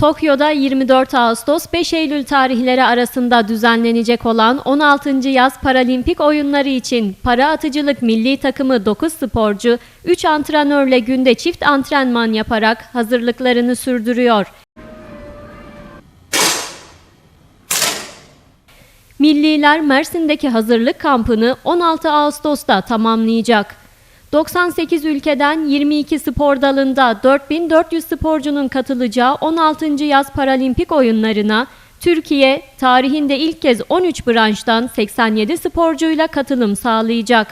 Tokyo'da 24 Ağustos 5 Eylül tarihleri arasında düzenlenecek olan 16. Yaz Paralimpik Oyunları için para atıcılık milli takımı 9 sporcu 3 antrenörle günde çift antrenman yaparak hazırlıklarını sürdürüyor. Milliler Mersin'deki hazırlık kampını 16 Ağustos'ta tamamlayacak. 98 ülkeden 22 spor dalında 4400 sporcunun katılacağı 16. Yaz Paralimpik Oyunlarına Türkiye tarihinde ilk kez 13 branştan 87 sporcuyla katılım sağlayacak.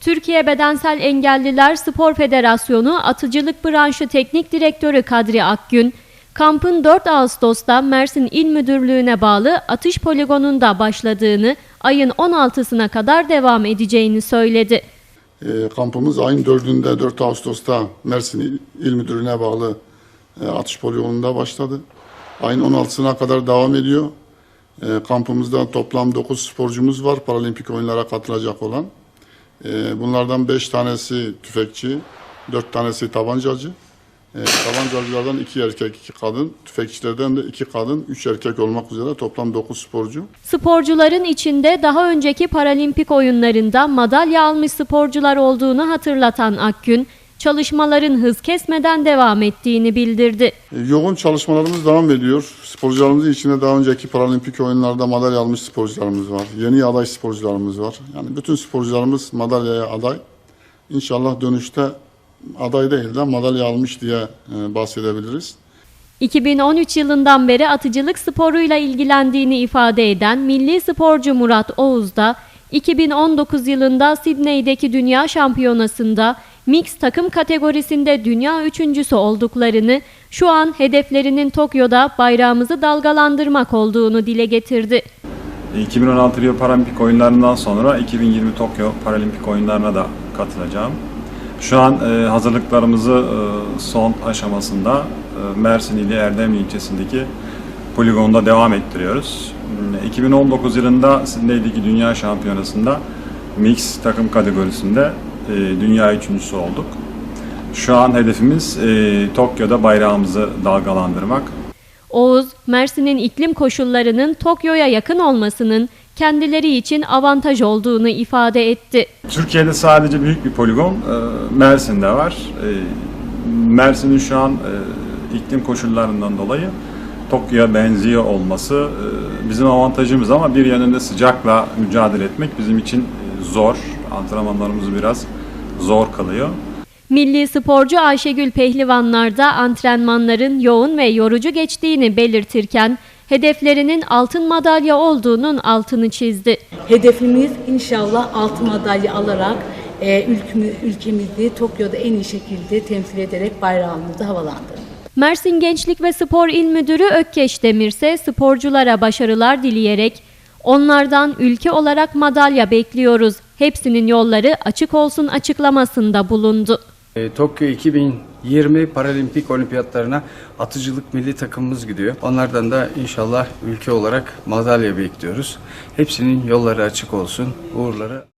Türkiye Bedensel Engelliler Spor Federasyonu Atıcılık Branşı Teknik Direktörü Kadri Akgün, kampın 4 Ağustos'ta Mersin İl Müdürlüğü'ne bağlı atış poligonunda başladığını, ayın 16'sına kadar devam edeceğini söyledi. E, kampımız ayın 4'ünde 4 Ağustos'ta Mersin İl- Müdürlüğü'ne bağlı e, atış poligonunda başladı. Ayın 16'sına kadar devam ediyor. E, kampımızda toplam 9 sporcumuz var paralimpik oyunlara katılacak olan. E, bunlardan 5 tanesi tüfekçi, 4 tanesi tabancacı. E, tabancacılardan 2 erkek, 2 kadın, tüfekçilerden de 2 kadın, 3 erkek olmak üzere toplam 9 sporcu. Sporcuların içinde daha önceki Paralimpik oyunlarında madalya almış sporcular olduğunu hatırlatan Akgün, çalışmaların hız kesmeden devam ettiğini bildirdi. E, Yoğun çalışmalarımız devam ediyor. Sporcularımızın içinde daha önceki paralimpik oyunlarda madalya almış sporcularımız var. Yeni aday sporcularımız var. Yani bütün sporcularımız madalyaya aday. İnşallah dönüşte aday değil de madalya almış diye e, bahsedebiliriz. 2013 yılından beri atıcılık sporuyla ilgilendiğini ifade eden milli sporcu Murat Oğuz da 2019 yılında Sidney'deki Dünya Şampiyonası'nda mix takım kategorisinde dünya üçüncüsü olduklarını, şu an hedeflerinin Tokyo'da bayrağımızı dalgalandırmak olduğunu dile getirdi. 2016 Rio Paralimpik oyunlarından sonra 2020 Tokyo Paralimpik oyunlarına da katılacağım. Şu an e, hazırlıklarımızı e, son aşamasında e, Mersin ili Erdemli ilçesindeki poligonda devam ettiriyoruz. Hmm, 2019 yılında Sydney'deki Dünya Şampiyonası'nda mix takım kategorisinde e, dünya üçüncüsü olduk. Şu an hedefimiz e, Tokyo'da bayrağımızı dalgalandırmak. Oğuz, Mersin'in iklim koşullarının Tokyo'ya yakın olmasının kendileri için avantaj olduğunu ifade etti. Türkiye'de sadece büyük bir poligon e, Mersin'de var. E, Mersin'in şu an e, iklim koşullarından dolayı Tokyo'ya benziyor olması bizim avantajımız ama bir yönünde sıcakla mücadele etmek bizim için zor. Antrenmanlarımızı biraz zor kalıyor. Milli sporcu Ayşegül Pehlivanlar da antrenmanların yoğun ve yorucu geçtiğini belirtirken hedeflerinin altın madalya olduğunun altını çizdi. Hedefimiz inşallah altın madalya alarak e, ülkümü- ülkemizi Tokyo'da en iyi şekilde temsil ederek bayrağımızı havalandırmak. Mersin Gençlik ve Spor İl Müdürü Ökkeş Demir ise sporculara başarılar dileyerek onlardan ülke olarak madalya bekliyoruz. Hepsinin yolları açık olsun açıklamasında bulundu. E, Tokyo 2020 Paralimpik Olimpiyatlarına atıcılık milli takımımız gidiyor. Onlardan da inşallah ülke olarak madalya bekliyoruz. Hepsinin yolları açık olsun, uğurları